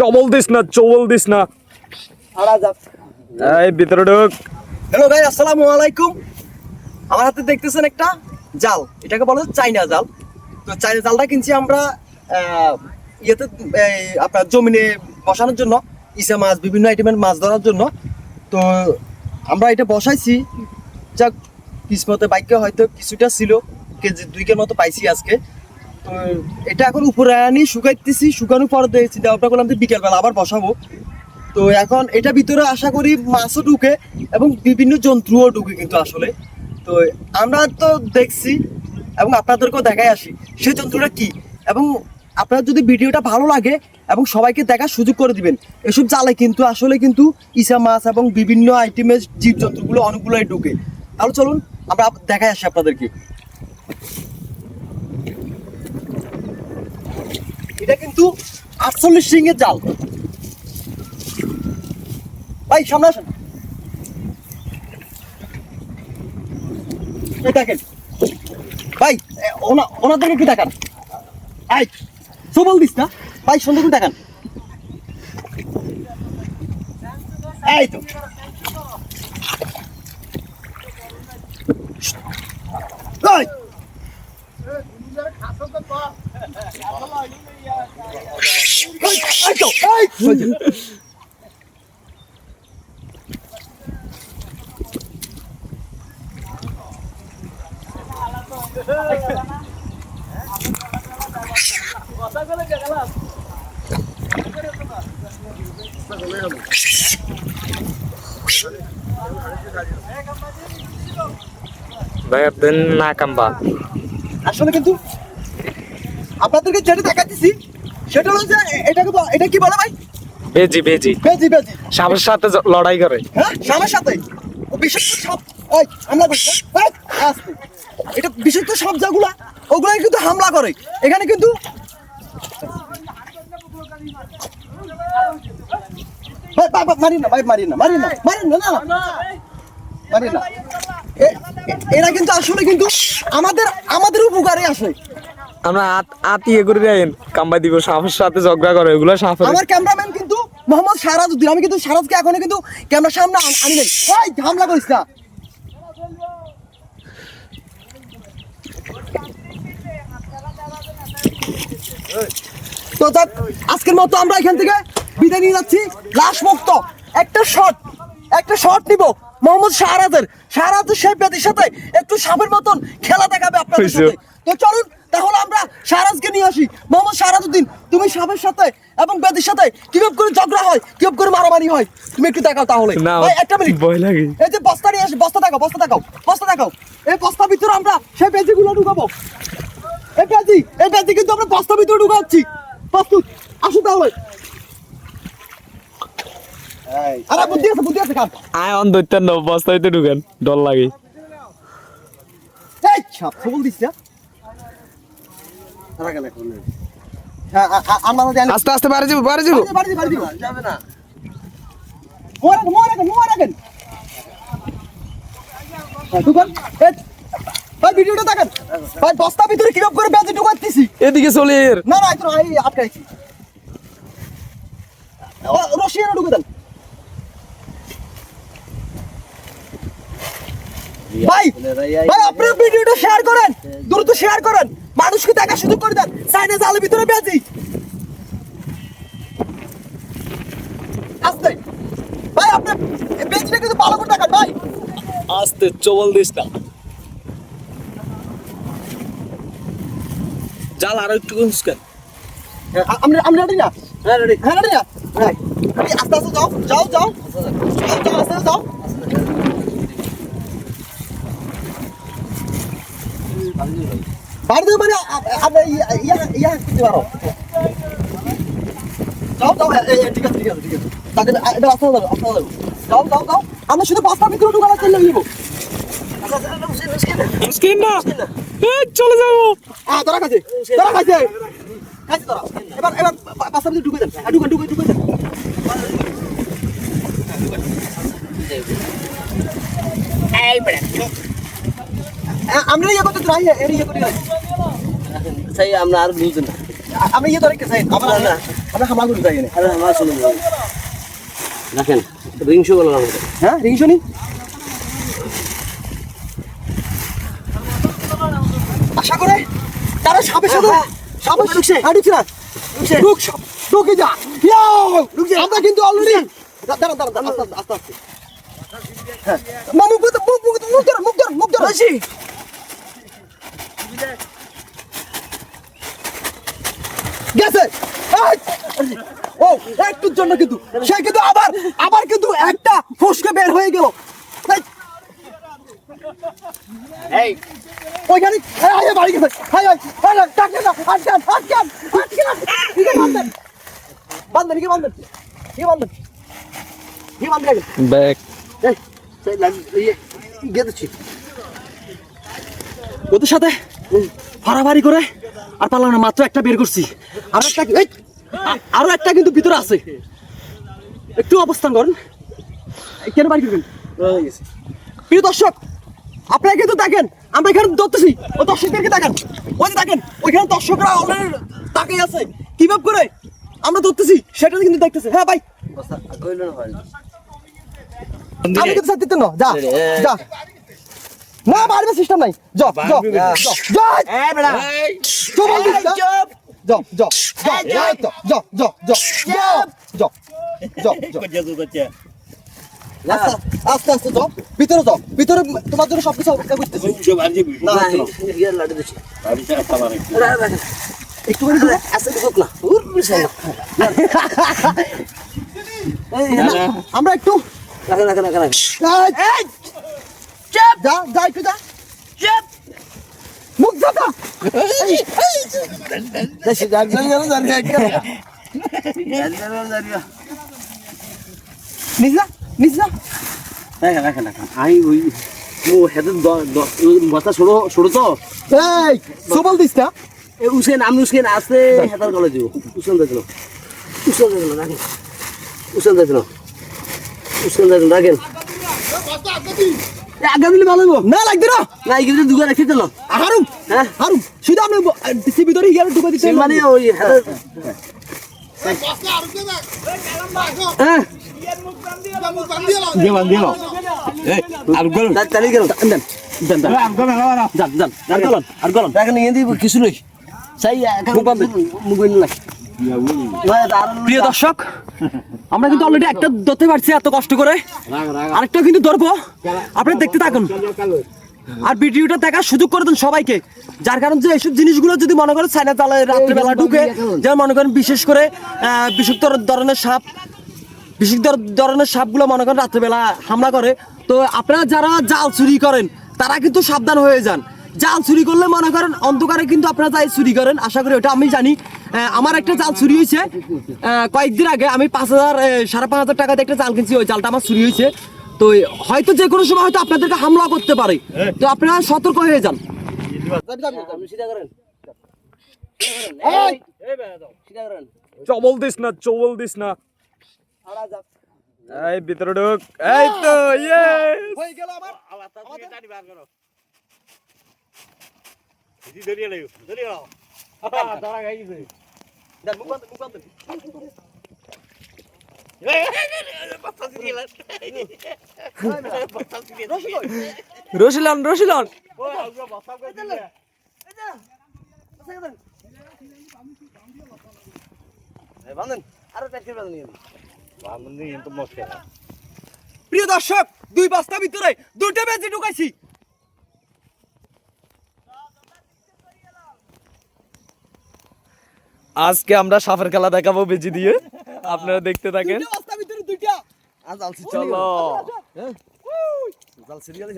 চবল this না, চবল this না। এই, ভিতরে ঢুক। হ্যালো ভাই আসসালামু আলাইকুম। আমার হাতে দেখতেছেন একটা জাল। এটাকে চাইনা জাল। তো চাইনা জালটা কিনছি আমরা ইয়েতে আপনার জমিনে বসানোর জন্য, ইসা মাছ, বিভিন্ন আইটেমের মাছ ধরার জন্য। তো আমরা এটা বসাইছি। যাক, কিসমতে বাইকে হয়তো কিছুটা ছিল, কেজি দুই দুইকের মতো পাইছি আজকে। এটা এখন উপরে আনি, শুকাইতেছি, শুকানোর পর দিয়ে চিন্তা ভাবনা করলাম যে বিকেলবেলা আবার বসাবো। তো এখন এটা ভিতরে আশা করি মাছও ঢুকে এবং বিভিন্ন জন্তুও ঢুকে কিন্তু আসলে। তো আমরা তো দেখছি এবং আপনাদেরকেও দেখাই আসি, সেই জন্তুটা কি? এবং আপনার যদি ভিডিওটা ভালো লাগে এবং সবাইকে দেখার সুযোগ করে দিবেন, এসব জালে কিন্তু আসলে কিন্তু ইসা মাছ এবং বিভিন্ন আইটেমের জীবজন্তুগুলো অনেকগুলোই ঢুকে। তাহলে চলুন, আমরা দেখাই আসি আপনাদেরকে। এটা কিন্তু আটচল্লিশ সিংয়ের জাল। ভাই, সামনে আসেন। দেখেন। ভাই ওনা ওনার দিকে কি দেখান। এই সবল দিস না। ভাই, সুন্দর করে দেখান। এই তো। এই! এই, এই তো, এই! ভাই আপনি না কাম্বা আসলে কিন্তু আপনাদেরকে যেটা দেখাচ্ছি সেটা হলো যে এটাকে এটা কি বলে ভাই? বেজি বেজি। বেজি বেজি। সাপের সাথে লড়াই করে। হ্যাঁ সামের সাথে। ও বিষাক্ত সাপ ওই করছে এই, আস্তে। এটা বিষাক্ত সাপ যেগুলা ওগুলাই কিন্তু হামলা করে। এখানে কিন্তু ভাই, ভাই, মারিন না ভাই মারিন না মারিন না মারিন না না। মারিন না। এরা কিন্তু আসলে কিন্তু আমাদের আমাদের উপকারে আসে। আমরা আত ইয়ে করে দেয় কাম্বাই দিব সাপের সাথে ঝগড়া করে ওগুলো সাপের আমার ক্যামেরাম্যান কিন্তু মোহাম্মদ সারাজউদ্দিন আমি কিন্তু সারাজকে এখনও কিন্তু ক্যামেরার সামনে আনি নাই। এই হামলা করিস না। তো আজকের মতো আমরা এখান থেকে বিদায় নিয়ে যাচ্ছি। লাশ মুক্ত। একটা শট একটা শট নিব মোহাম্মদ শাহরাজের শাহরাজের সেই বেদির সাথে একটু সাপের মতন খেলা দেখাবে আপনাদের। সাথে। তো চলুন তাহলে আমরা শাহরাজকে নিয়ে আসি। মোহাম্মদ শাহরাজউদ্দিন তুমি সাপের সাথে এবং বেদির সাথে কীভাবে করে ঝগড়া হয় কীভাবে করে মারামারি হয় তুমি একটু দেখাও তাহলে। ভাই, একটা মিনিট। ভয় লাগে। এই যে বস্তা নিয়ে আসি বস্তা দেখাও বস্তা দেখাও বস্তা দেখাও। এই বস্তার ভিতরে আমরা সেই বেজিগুলো ঢুকাবো। এই বেজি এই বেজি কিন্তু আমরা বস্তার ভিতরে ঢুকাচ্ছি। প্রস্তুত আসুন তাহলে। আরে বুদ্ধি আছে বুদ্ধি আছে কার আয় অন দৈত্যান না বস্তা হইতে ঢুকেন ডর লাগে। এই ছাপ দিস না হ্যাঁ আ- আ- আমরা জানি আস্তে আস্তে বাড়ি যাব বাড়ি যাব। যাবে না। হ্যাঁ, ঢুকান। এই, ভাই ভিডিওটা দেখেন। ভাই বস্তা ভিতরে কীরকম করে বেঁচে ঢুকাচ্ছি এদিকে চলে এর। না আটকাইছি। ও- রশি এনে ঢুকে দেন। ভাই ভাই আপনার ভিডিওটা শেয়ার করেন। দ্রুত শেয়ার করেন। মানুষকে দেখার সুযোগ করে দেন। চাইনা জালের ভিতরে বেঁচি আস্তে। ভাই আপনার বেঁচিটা কিন্তু ভালো করে দেখান ভাই। আস্তে চবল দিস না। জাল আর একটু কুসকেন আমরা আমরা রেডি না? হ্যাঁ রেডি হ্যাঁ রেডি না? আস্তে আস্তে যাও যাও যাও যাও। যাও আস্তে আস্তে যাও। বাড়ি মানে আপনি ইয়া ইয়া করতে পারো। যাও যাও এ- ঠিক আছে ঠিক আছে ঠিক আছে। তাদের এটা আস্তে যাও আস্তে যাও যাও যাও যাও। আমরা শুধু বস্তার ভিতরে ঢুকানো চলে যাব মুসকিন না। এই, চলে যাব। আ তোরা খাইছে তোরা খাইছে। খাইছে তোরা এবার এবার বাসার ভিতরে ঢুকে দেন হ্যাঁ, ঢুকে ঢুকে ঢুকে দেন আমরা ইয়ে করতে এর ইয়ে করি না সেই আমরা আর বুঝি না। আমরা ইয়ে ধরে কে যাই আমরা আমরা হামাগুড়ি যাই না আরে আমার শুনুন রাখেন রিংশো বলো হ্যাঁ রিংশনি আশা করে তারা সাপের সাথে সাপের ঢুকছে হ্যাঁ ঢুকছে না ঢুক সাপ। ঢুকে যা। ইয়াও আমরা কিন্তু অলরেডি দাঁড়ান দাঁড়ান আস্তে আস্তে আস্তে হ্যাঁ। মুখ মুখ মুখ ধর মুখ ধর মুখ ধর। আসি গেছে। ও একটুর জন্য কিন্তু। সে কিন্তু আবার আবার কিন্তু একটা ফসকে বের হয়ে গেল। এই! ওইখানে এই, বাড়ি গেছে। হাই হাই হাই হাই না। আটকান আটকান আটকান ঠিক বান্ধেন বান্ধেন কি বান্ধেন কি বান্ধেন কি বান্ধেন ব্যাক এই সেই লাগ গিয়ে দিচ্ছি ওদের সাথে? ফাড়াফাড়ি করে? আর পারলাম না মাত্র একটা বের করছি। আর একটা আরও একটা কিন্তু ভিতরে আছে। একটু অবস্থান করেন। কেন বাড়ি করবেন প্রিয় দর্শক আপনারা কিন্তু দেখেন আমরা এখানে ধরতেছি ও দর্শকদেরকে দেখেন। ওই দেখেন ওইখানে দর্শকরা অলরেডি তাকিয়ে আছে। কীভাবে করে? আমরা ধরতেছি সেটা কিন্তু দেখতেছে। হ্যাঁ ভাই। আমি কিন্তু সাথে দিতে না যা যা। না বাড়বে সিস্টেম নাই। যা যা যা যা এই বেড়া। চুপ যা। যা যা যা যা যা যা। যা যা যা। আস্তে আস্তে যাও ভিতরে যাও ভিতরে তোমার জন্য সবকিছু অপেক্ষা করতেছি। না না না, ইয়ে একটু। করে দিলে হোক না। আমরা একটু এই, যা যা একটু যা মুখ যা দেশি গাছ গেল জানি একটা নিজা নিজা রাখেন রাখেন রাখেন আমি ওই ও হেতে বস্তা ছোড়ো ছোড়ো তো এই সবল দিস না এ উসেন আমি উসেন আসতে হেতার গলে দিব উসেন দেখল উসেন দেখল রাখেন উসেন দেখল উসেন দেখল রাখেন আগা দিলে ভালো হইব। না লাগবে না। না এই কিন্তু দুগা রাখতে চলো। হারুম মানে হ্যাঁ? ওই হ্যাঁ। দিয়ে বান দিয়ে দাও এই আর গেল তাড়াতাড়ি গেল। দেন কিছু নয় প্রিয় দর্শক আমরা কিন্তু অলরেডি একটা ধরতে পারছি এত কষ্ট করে। আরেকটা কিন্তু ধরবো। আপনারা দেখতে থাকুন। আর ভিডিওটা দেখার সুযোগ করে দেন সবাইকে। যার কারণ যে এইসব জিনিসগুলো যদি মনে করেন চাইনা তালে রাত্রেবেলা ঢুকে যেমন মনে করেন বিশেষ করে আহ, বিষাক্ত ধরনের সাপ বিশেষ ধরনের সাপগুলো মনে করেন রাত্রেবেলা হামলা করে। তো আপনারা যারা জাল চুরি করেন তারা কিন্তু সাবধান হয়ে যান। জাল চুরি করলে মনে করেন অন্ধকারে কিন্তু আপনারা যাই চুরি করেন আশা করি ওটা আমি জানি। আহ, আমার একটা জাল চুরি হয়েছে। কয়েকদিন আগে আমি পাঁচ হাজার সাড়ে পাঁচ হাজার টাকাতে একটা জাল কিনছি ওই জালটা আমার চুরি হয়েছে। তো হয়তো যে কোনো সময় হয়তো আপনাদেরকে হামলা করতে পারে। তো আপনারা সতর্ক হয়ে যান। আপনি সিধা করেন সিধা করেন চবল দিস না চবল দিস না। এই ভিতরে ঢুক। এই তো ইয়ে হয়ে গেল আমার দেন, ఇది తెలియలేదు తెలియదు త్వరగా అయింది దాని ముగ్గు ముగ్గు అంత রসিলন রসিলন প্রিয় দর্শক দুই বস্তা ভিতরে দুটো বেজি ঢুকাইছি। আজকে আমরা সাপের খেলা দেখাবো বেজি দিয়ে। আপনারা দেখতে থাকেন। চলো। জাল সিরিয়াল